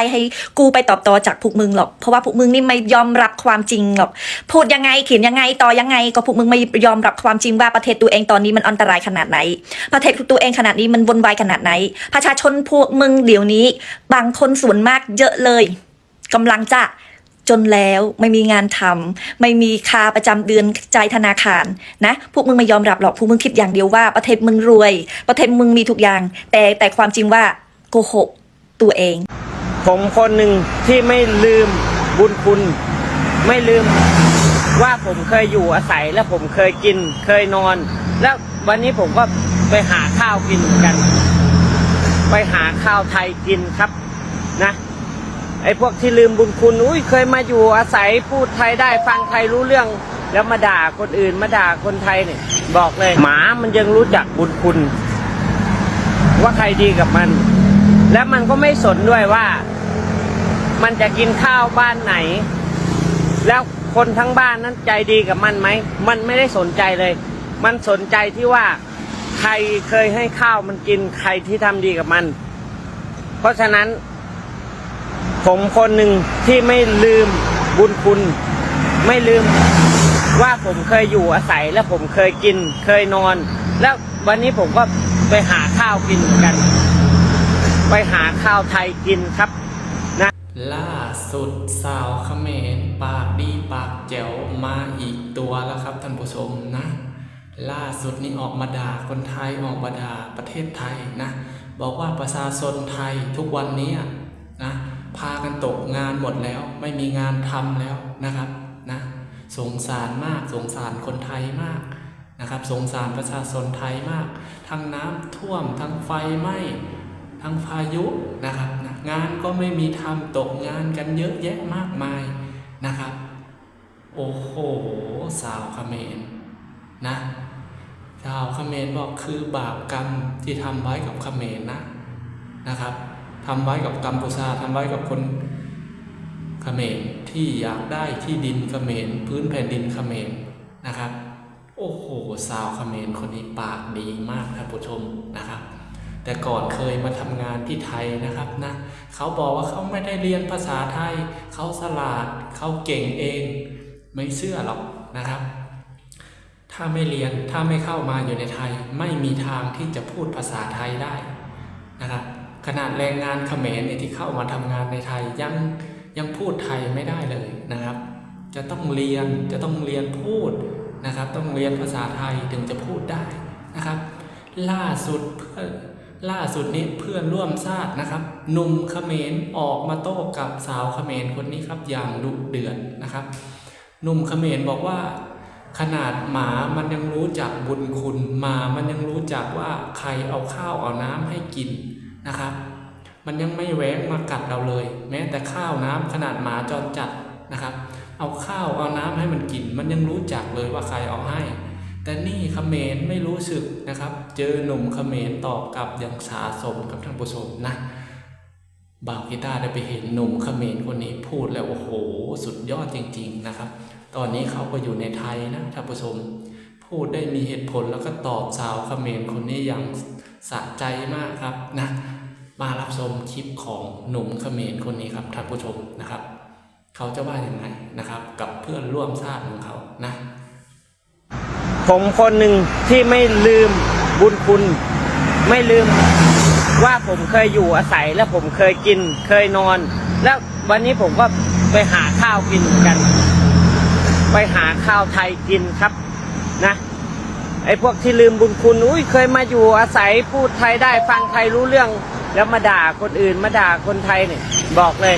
ไรให้กูไปตอบต่อจากพวกมึงหรอก เพราะว่าพวกมึงนี่ไม่ยอมรับความจริงหรอก พูดยังไงเขียนยังไงต่อยังไง ก็พวกมึงไม่ยอมรับความจริงว่าประเทศตัวเองตอนนี้มันอันตรายขนาดไหน ประเทศตัวเองขนาดนี้มันวุ่นวายขนาดไหน ประชาชนพวกมึงเดี๋ยวนี้ บางคนส่วนมากเยอะเลยกำลังจะจนแล้วไม่มีงานทำไม่มีคาประจำเดือนใจธนาคารนะพวกมึงไม่ยอมรับหรอกพวกมึงคิดอย่างเดียวว่า ประเทศมึงรวย ประเทศมึงมีทุกอย่าง แต่แต่ความจริงว่าโกหกตัวเอง ผมคนหนึ่งที่ไม่ลืมบุญคุณ ไม่ลืมว่าผมเคยอยู่อาศัยและผมเคยกิน เคยนอน แล้ววันนี้ผมก็ไปหาข้าวกินกัน ไปหาข้าวไทยกินครับนะไอ้พวกที่ลืมบุญคุณอุ้ยเคยมาอยู่อาศัยพูดไทยได้ฟังไทยรู้เรื่อง แล้วมาด่าคนอื่นมาด่าคนไทยเนี่ยบอกเลย หมามันยังรู้จักบุญคุณ ว่าใครดีกับมัน และมันก็ไม่สนด้วยว่า มันจะกินข้าวบ้านไหน แล้วคนทั้งบ้านนั้นใจดีกับมันไหม มันไม่ได้สนใจเลย มันสนใจที่ว่าใครเคยให้ข้าวมันกินใครที่ทำดีกับมัน เพราะฉะนั้น ผมคนหนึ่งที่ไม่ลืมบุญคุณ ไม่ลืมว่าผมเคยอยู่อาศัยและผมเคยกิน เคยนอน แล้ววันนี้ผมก็ไปหาข้าวกินเหมือนกัน ไปหาข้าวไทยกินครับนะล่าสุดสาวเขมรปากดีปากแจ๋วมาอีกตัวแล้วครับท่านผู้ชมนะ ล่าสุดนี้ออกมาด่าคนไทยออกมาด่าประเทศไทยนะ บอกว่าประชาชนไทยทุกวันนี้นะพากันตกงานหมดแล้วไม่มีงานทำแล้วนะครับนะสงสารมากสงสารคนไทยมากนะครับสงสารประชาชนไทยมาก ทั้งน้ำท่วมทั้งไฟไหม้ ทั้งพายุนะครับนะงานก็ไม่มีทำตกงานกันเยอะแยะมากมายนะครับ โอ้โหสาวเขมรนะสาวเขมรบอกคือบาปกรรมที่ทำไว้กับเขมรนะนะครับทำไว้กับกัมพูชาทำไว้กับคนเขมรที่อยากได้ที่ดินเขมรพื้นแผ่นดินเขมรนะครับ โอ้โหสาวเขมรคนนี้ปากดีมากท่านผู้ชมนะครับ แต่ก่อนเคยมาทำงานที่ไทยนะครับนะเขาบอกว่าเขาไม่ได้เรียนภาษาไทย เขาสลาดเขาเก่งเอง ไม่เชื่อหรอกนะครับ ถ้าไม่เรียนถ้าไม่เข้ามาอยู่ในไทย ไม่มีทางที่จะพูดภาษาไทยได้นะครับขนาดแรงงานเขมรเนี่ยที่เข้ามาทำงานในไทยยังยังพูดไทยไม่ได้เลยนะครับ จะต้องเรียนจะต้องเรียนพูดนะครับ ต้องเรียนภาษาไทยถึงจะพูดได้นะครับ ล่าสุดเพื่อ ล่าสุดนี้เพื่อนร่วมชาตินะครับหนุ่มเขมรออกมาโต้กับสาวเขมรคนนี้ครับอย่างดุเดือดนะครับหนุ่มเขมรบอกว่า ขนาดหมามันยังรู้จักบุญคุณหมามันยังรู้จักว่าใครเอาข้าวเอาน้ำให้กินนะครับ มันยังไม่แหวงมากัดเราเลย แม้แต่ข้าวน้ำขนาดหมาจรจัดนะครับ เอาข้าวเอาน้ำให้มันกิน มันยังรู้จักเลยว่าใครเอาให้ แต่นี่เขมรไม่รู้สึกนะครับ เจอหนุ่มเขมรตอบกลับอย่างสาสมกับท่านผู้ชมนะบ่าวกีตาร์ได้ไปเห็นหนุ่มเขมรคนนี้พูดแล้วโอ้โห สุดยอดจริง ๆนะครับ ตอนนี้เขาก็อยู่ในไทยนะท่านผู้ชมพูดได้มีเหตุผลแล้วก็ตอบสาวเขมรคนนี้อย่างสะใจมากครับนะมารับชมคลิปของหนุ่มเขมรคนนี้ครับท่านผู้ชมนะครับ เขาจะว่าอย่างไรนะครับ กับเพื่อนร่วมชาติของเขานะ ผมคนหนึ่งที่ไม่ลืมบุญคุณ ไม่ลืมว่าผมเคยอยู่อาศัยและผมเคยกิน เคยนอน แล้ววันนี้ผมก็ไปหาข้าวกินเหมือนกัน ไปหาข้าวไทยกินครับนะไอ้พวกที่ลืมบุญคุณอุ้ยเคยมาอยู่อาศัยพูดไทยได้ฟังไทยรู้เรื่อง แล้วมาด่าคนอื่นมาด่าคนไทยเนี่ยบอกเลย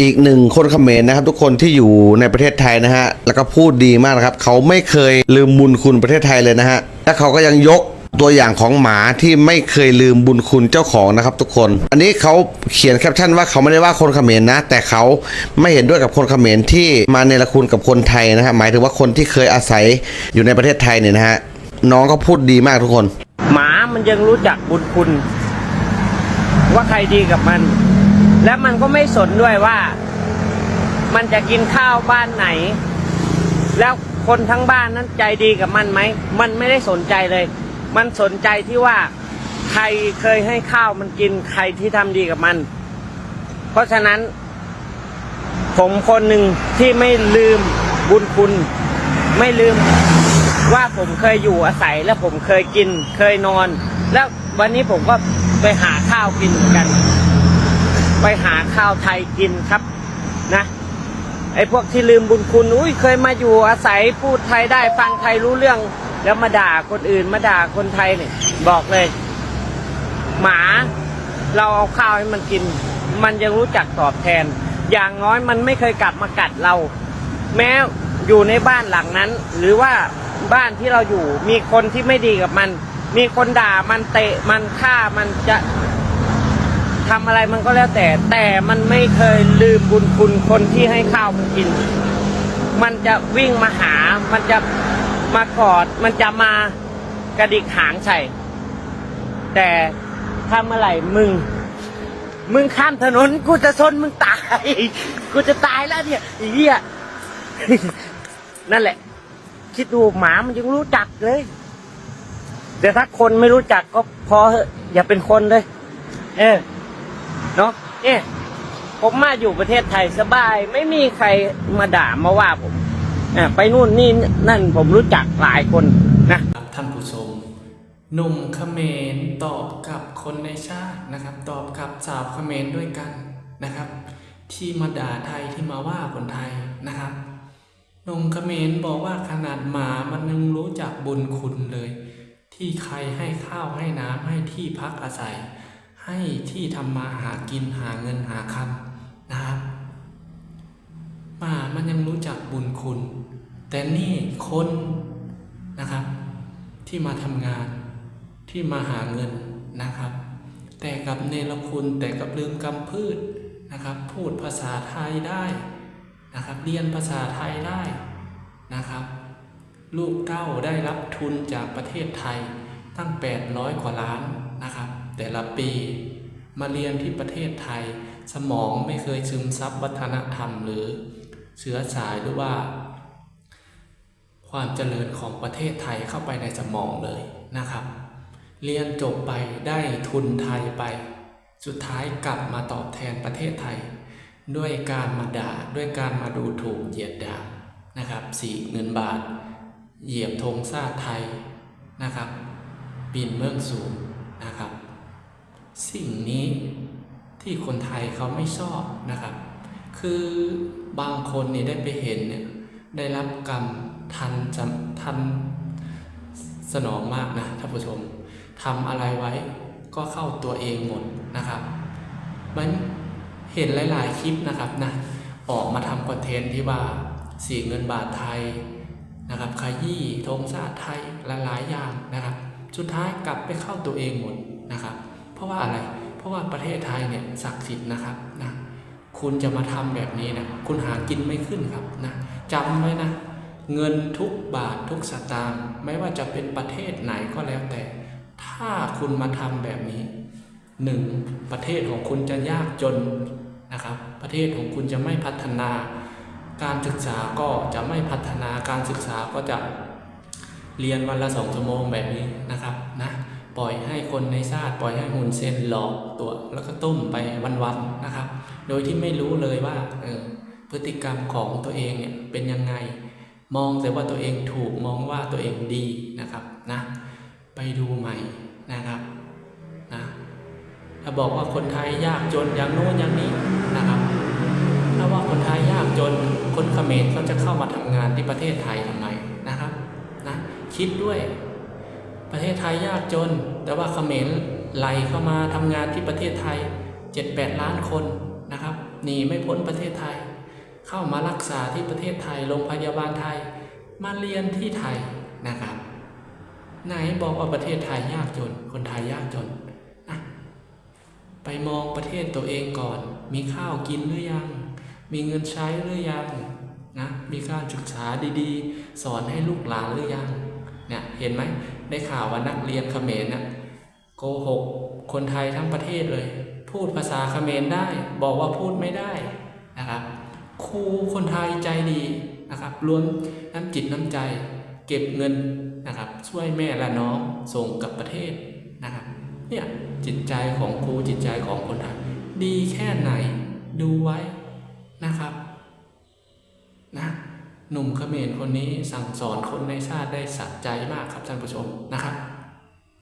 อีกหนึ่งคนเขมรนะครับ ทุกคนที่อยู่ในประเทศไทยนะฮะแล้วก็พูดดีมากนะครับ เขาไม่เคยลืมบุญคุณประเทศไทยเลยนะฮะและเขาก็ยังยกตัวอย่างของหมาที่ไม่เคยลืมบุญคุณเจ้าของนะครับ ทุกคน อันนี้เขาเขียนแคปชั่นว่าเขาไม่ได้ว่าคนเขมรนะ แต่เขาไม่เห็นด้วยกับคนเขมรที่มาในละคุณกับคนไทยนะฮะหมายถึงว่าคนที่เคยอาศัยอยู่ในประเทศไทยเนี่ยนะฮะน้องก็พูดดีมากทุกคน หมามันยังรู้จักบุญคุณ ว่าใครดีกับมัน และมันก็ไม่สนด้วยว่า มันจะกินข้าวบ้านไหน แล้วคนทั้งบ้านนั้นใจดีกับมันไหม มันไม่ได้สนใจเลย มันสนใจที่ว่าใครเคยให้ข้าวมันกินใครที่ทำดีกับมัน เพราะฉะนั้น ผมคนหนึ่งที่ไม่ลืมบุญคุณ ไม่ลืมว่าผมเคยอยู่อาศัยและผมเคยกิน เคยนอน แล้ววันนี้ผมก็ไปหาข้าวกินเหมือนกัน ไปหาข้าวไทยกินครับนะไอ้พวกที่ลืมบุญคุณอุ้ยเคยมาอยู่อาศัยพูดไทยได้ฟังไทยรู้เรื่อง แล้วมาด่าคนอื่นมาด่าคนไทยเนี่ยบอกเลย หมาเราเอาข้าวให้มันกิน มันยังรู้จักตอบแทน อย่างน้อยมันไม่เคยกลับมากัดเรา แม้อยู่ในบ้านหลังนั้น หรือว่าบ้านที่เราอยู่มีคนที่ไม่ดีกับมัน มีคนด่ามันเตะมันฆ่ามันจะ อะไรมันก็แล้วแต่ แต่มันไม่เคยลืมบุญคุณคนที่ให้ข้าวมันกิน มันจะวิ่งมาหา มันจะมากอด มันจะมากระดิกหางใส่ แต่ถ้าเมื่อไหร่มึง มึงข้ามถนนกูจะชนมึงตาย กูจะตายแล้วเนี่ยไอ้เหี้ยนั่นแหละ คิดดูหมามันยังรู้จักเลยแต่ถ้าคนไม่รู้จักก็พออะอย่าเป็นคนเลย เออ เนาะเอ๊ะผมมาอยู่ประเทศไทยสบาย ไม่มีใครมาด่ามาว่าผมอะไปนู่นนี่นั่นผมรู้จักหลายคนนะครับท่านผู้ชมหนุ่มเขมรตอบกับคนในชาตินะครับ ตอบกับสาวเขมรด้วยกันนะครับ ที่มาด่าไทยที่มาว่าคนไทยนะครับหนุ่มเขมรบอกว่าขนาดหมามันยังรู้จักบุญคุณเลย ที่ใครให้ข้าวให้น้ำให้ที่พักอาศัย ให้ที่ทำมาหากินหาเงินหาคำนะครับมามันยังรู้จักบุญคุณ แต่นี่คนนะครับ ที่มาทำงานที่มาหาเงินนะครับ แต่กับเนรคุณแต่กับลืมกำพืชนะครับ พูดภาษาไทยได้นะครับ เรียนภาษาไทยได้นะครับ ลูกเต้าได้รับทุนจากประเทศไทยตั้ง 800 กว่าล้านนะครับ แต่ละปี มาเรียนที่ประเทศไทย สมองไม่เคยซึมซับวัฒนธรรมหรือเชื้อสายหรือว่า ความเจริญของประเทศไทยเข้าไปในสมองเลยนะครับ เรียนจบไปได้ทุนไทยไป สุดท้ายกลับมาตอบแทนประเทศไทย ด้วยการมาด่าด้วยการมาดูถูกเหยียดหยานะครับสี่เงินบาท เหยียบธงชาติไทยนะครับ ปีนเมืองสูงนะครับ สิ่งนี้ที่คนไทยเขาไม่ชอบนะครับ คือบางคนเนี่ยได้ไปเห็นเนี่ยได้รับกรรมทันจำทันสนองมากนะท่านผู้ชมทำอะไรไว้ก็เข้าตัวเองหมดนะครับ มันเห็นหลาย ๆ คลิปนะครับนะออกมาทำคอนเทนต์ที่ว่าสีเงินบาทไทยนะครับขยี้ธงชาติไทยหลายๆอย่างนะครับ สุดท้ายกลับไปเข้าตัวเองหมดนะครับ ราะว่าอะไร เพราะว่าประเทศไทยเนี่ยศักดิ์สิทธิ์นะครับนะคุณจะมาทำแบบนี้นะคุณหากินไม่ขึ้นครับนะจำไว้นะ เงินทุกบาททุกสตางค์ไม่ว่าจะเป็นประเทศไหนก็แล้วแต่ ถ้าคุณมาทำแบบนี้หนึ่งประเทศของคุณจะยากจนนะครับ ประเทศของคุณจะไม่พัฒนา การศึกษาก็จะไม่พัฒนาการศึกษาก็จะเรียนวันละสองชั่วโมงแบบนี้นะครับนะ ปล่อยให้คนในชาติ ปล่อยให้หุ่นเซนหลอกตัวแล้วก็ต้มไปวันๆนะครับ โดยที่ไม่รู้เลยว่าเออพฤติกรรมของตัวเองเนี่ยเป็นยังไง มองแต่ว่าตัวเองถูกมองว่าตัวเองดีนะครับนะไปดูใหม่นะครับนะถ้าบอกว่าคนไทยยากจนอย่างโน้นอย่างนี้นะครับถ้าว่าคนไทยยากจนคนเขมรเขาจะเข้ามาทำงานที่ประเทศไทยทำไมนะครับนะคิดด้วย ประเทศไทยยากจน แต่ว่าเขมรไหลเข้ามาทำงานที่ประเทศไทย 7-8 ล้านคนนะครับหนีไม่พ้นประเทศไทย เข้ามารักษาที่ประเทศไทยโรงพยาบาลไทย มาเรียนที่ไทยนะครับ ไหนบอกว่าประเทศไทยยากจน คนไทยยากจนไปมองประเทศตัวเองก่อน มีข้าวกินหรือยัง มีเงินใช้หรือยังนะมีการศึกษาดีๆ สอนให้ลูกหลานหรือยังเนี่ยเห็นไหม ได้ข่าวว่านักเรียนเขมรนะโกหกคนไทยทั้งประเทศเลย พูดภาษาเขมรได้ บอกว่าพูดไม่ได้นะครับครูคนไทยใจดีนะครับล้วนน้ำจิตน้ำใจ เก็บเงินนะครับ ช่วยแม่และน้องส่งกลับประเทศนะครับเนี่ยจิตใจของครูจิตใจของคนไทยดีแค่ไหนดูไว้นะครับนะ หนุ่มเขมรคนนี้สั่งสอนคนในชาติได้สะใจมากครับท่านผู้ชมนะครับ